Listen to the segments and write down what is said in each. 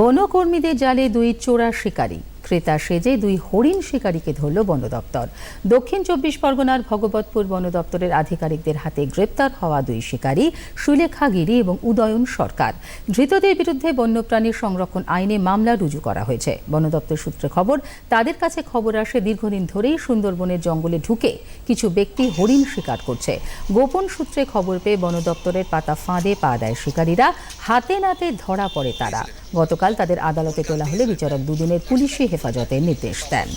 বনকর্মীদের জালে দুই চোরা শিকারী। ক্রেতা সেজে দুই হরিণ শিকারীকে ধরল বন দপ্তর দক্ষিণ চব্বিশ পরগনার ভগবতপুর বন দপ্তরের আধিকারিকদের হাতে গ্রেপ্তার হওয়া দুই শিকারী সুলেখা গিরি এবং উদয়ন সরকার। ধৃতদের বিরুদ্ধে বন্যপ্রাণী সংরক্ষণ আইনে মামলা রুজু করা হয়েছে। বন দপ্তর সূত্রে খবর, তাদের কাছে খবর আসে দীর্ঘদিন ধরেই সুন্দরবনের জঙ্গলে ঢুকে কিছু ব্যক্তি হরিণ শিকার করছে। গোপন সূত্রে খবর পেয়ে বন দপ্তরের পাতা ফাঁদে পা দেয় শিকারীরা। হাতে নাতে ধরা পড়ে তারা। গতকাল তাদের আদালতে তোলা হলে বিচারক দুদিনের পুলিশি হেফাজতে নির্দেশ দেন।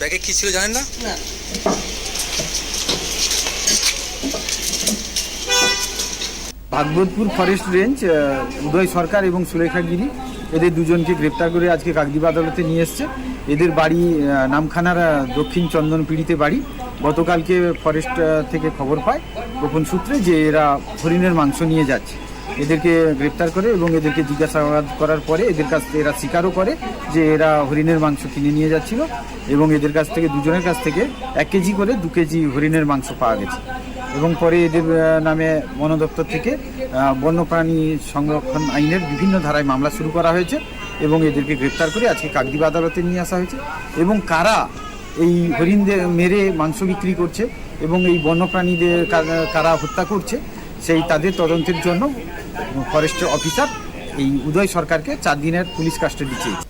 ব্যাগে কি ছিল জানেন না? ভাগবতপুর ফরেস্ট রেঞ্জ উদয় সরকার এবং সুলেখা গিরি এদের দুজনকে গ্রেপ্তার করে আজকে কাকদ্বীপ আদালতে নিয়ে এসছে। এদের বাড়ি নামখানার দক্ষিণ চন্দন পিড়িতে বাড়ি। গতকালকে ফরেস্ট থেকে খবর পায় গোপন সূত্রে যে এরা হরিণের মাংস নিয়ে যাচ্ছে। এদেরকে গ্রেপ্তার করে এবং এদেরকে জিজ্ঞাসাবাদ করার পরে এদের কাছ থেকে এরা স্বীকারও করে যে এরা হরিণের মাংস কিনে নিয়ে যাচ্ছিল এবং এদের কাছ থেকে, দুজনের কাছ থেকে এক কেজি করে দু কেজি হরিণের মাংস পাওয়া গেছে। এবং পরে এদের নামে বন দপ্তর থেকে বন্যপ্রাণী সংরক্ষণ আইনের বিভিন্ন ধারায় মামলা শুরু করা হয়েছে এবং এদেরকে গ্রেপ্তার করে আজকে কাকদ্বীপ আদালতে নিয়ে আসা হয়েছে। এবং কারা এই হরিণদের মেরে মাংস বিক্রি করছে এবং এই বন্যপ্রাণীদের কারা হত্যা করছে সেই তাদের তদন্তের জন্য ফরেস্ট অফিসার এই উদয় সরকারকে চার দিনের পুলিশ কাস্টাডি চেয়েছে।